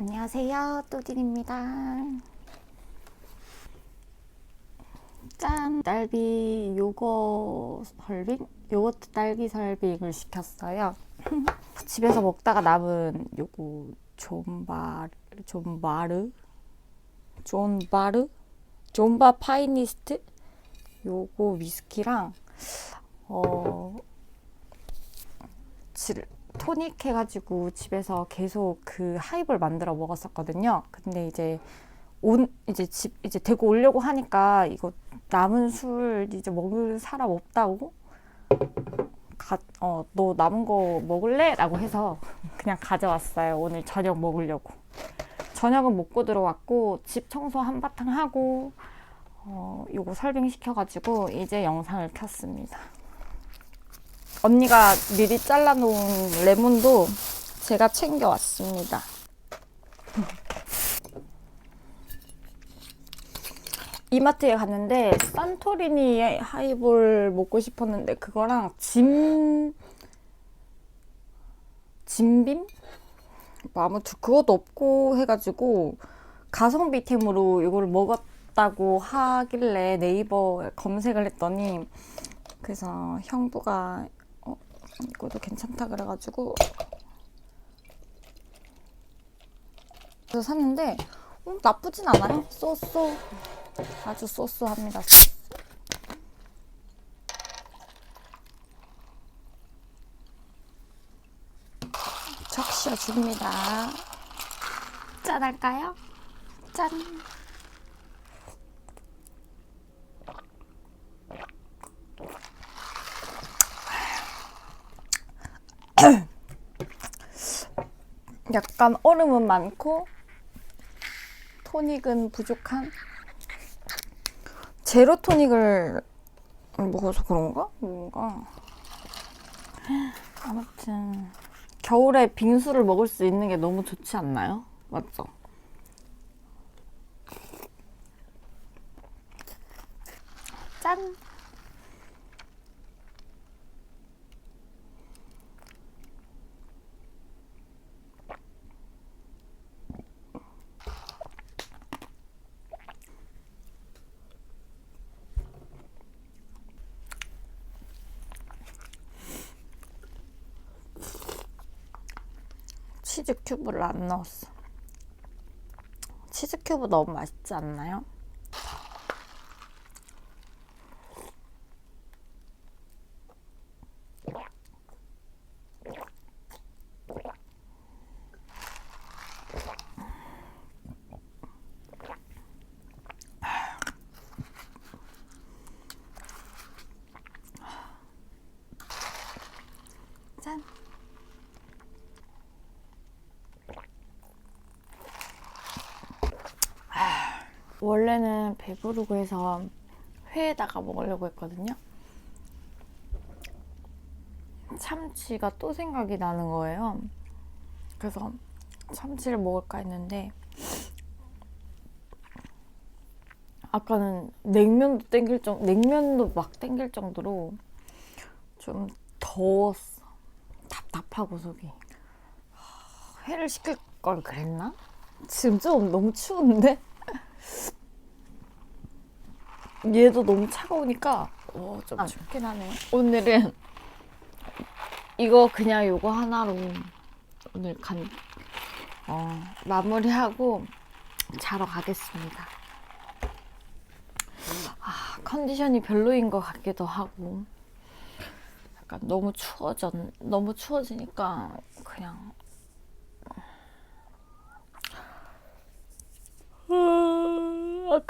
안녕하세요. 또딘입니다. 짠! 딸기 요거 설빙? 요거트 딸기 설빙을 시켰어요. 집에서 먹다가 남은 요거 존바, 존바르? 존바르? 존바 파이니스트? 요거 위스키랑 어, 질, 토닉 해가지고 집에서 계속 그 하이볼 만들어 먹었었거든요. 근데 이제 온 이제 집 이제 데리고 오려고 하니까 이거 남은 술 이제 먹을 사람 없다고 가어너 남은 거 먹을래? 라고 해서 그냥 가져왔어요. 오늘 저녁 먹으려고. 저녁은 먹고 들어왔고 집 청소 한바탕 하고 어 요거 설빙 시켜가지고 이제 영상을 켰습니다. 언니가 미리 잘라놓은 레몬도 제가 챙겨왔습니다. 이마트에 갔는데 산토리니 하이볼 먹고 싶었는데 그거랑 짐 짐빔? 뭐 아무튼 그것도 없고 해가지고 가성비템으로 이걸 먹었다고 하길래 네이버 검색을 했더니 그래서 형부가 어, 이것도 괜찮다 그래가지고 그래서 샀는데 어, 나쁘진 않아요. 쏘쏘 아주 쏘쏘합니다. 적셔 줍니다. 짠 할까요? 짠. 약간 얼음은 많고 토닉은 부족한 제로 토닉을 먹어서 그런가? 뭔가 아무튼 겨울에 빙수를 먹을 수 있는 게 너무 좋지 않나요? 맞죠? 짠! 치즈 큐브를 안 넣었어. 치즈 큐브 너무 맛있지 않나요? 짠. 원래는 배부르고 해서 회에다가 먹으려고 했거든요. 참치가 또 생각이 나는 거예요. 그래서 참치를 먹을까 했는데 아까는 냉면도 땡길 정 냉면도 막 땡길 정도로 좀 더웠어. 답답하고 속이. 회를 시킬 걸 그랬나? 지금 좀 너무 추운데? 얘도 너무 차가우니까 어, 좀 춥긴 하네요. 오늘은 이거 그냥 요거 하나로 오늘 간 어, 마무리하고 자러 가겠습니다. 아, 컨디션이 별로인 것 같기도 하고 약간 너무 추워져 너무 추워지니까 그냥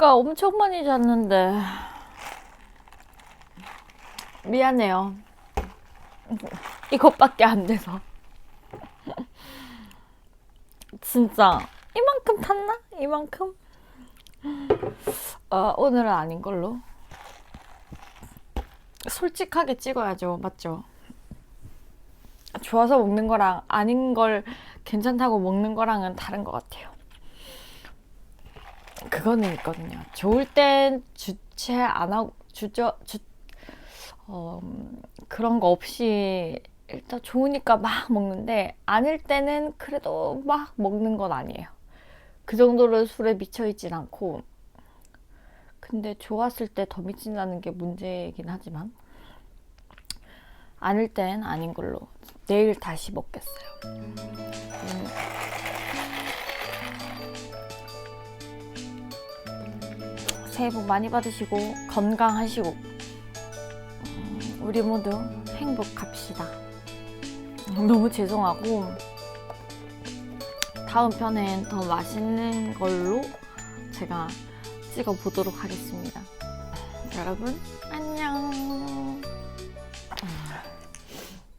아까 엄청 많이 잤는데 미안해요. 이것밖에 안 돼서 진짜 이만큼 탔나? 이만큼? 어, 오늘은 아닌 걸로 솔직하게 찍어야죠, 맞죠? 좋아서 먹는 거랑 아닌 걸 괜찮다고 먹는 거랑은 다른 것 같아요. 그거는 있거든요. 좋을 땐 주체 안 하고 주저 주 어, 음, 그런 거 없이 일단 좋으니까 막 먹는데 아닐 때는 그래도 막 먹는 건 아니에요. 그 정도로 술에 미쳐 있진 않고 근데 좋았을 때 더 미친다는 게 문제이긴 하지만 아닐 땐 아닌 걸로 내일 다시 먹겠어요. 음, 새해 복 많이 받으시고 건강하시고 음, 우리 모두 행복합시다. 너무 죄송하고 다음 편엔 더 맛있는 걸로 제가 찍어 보도록 하겠습니다. 여러분 안녕.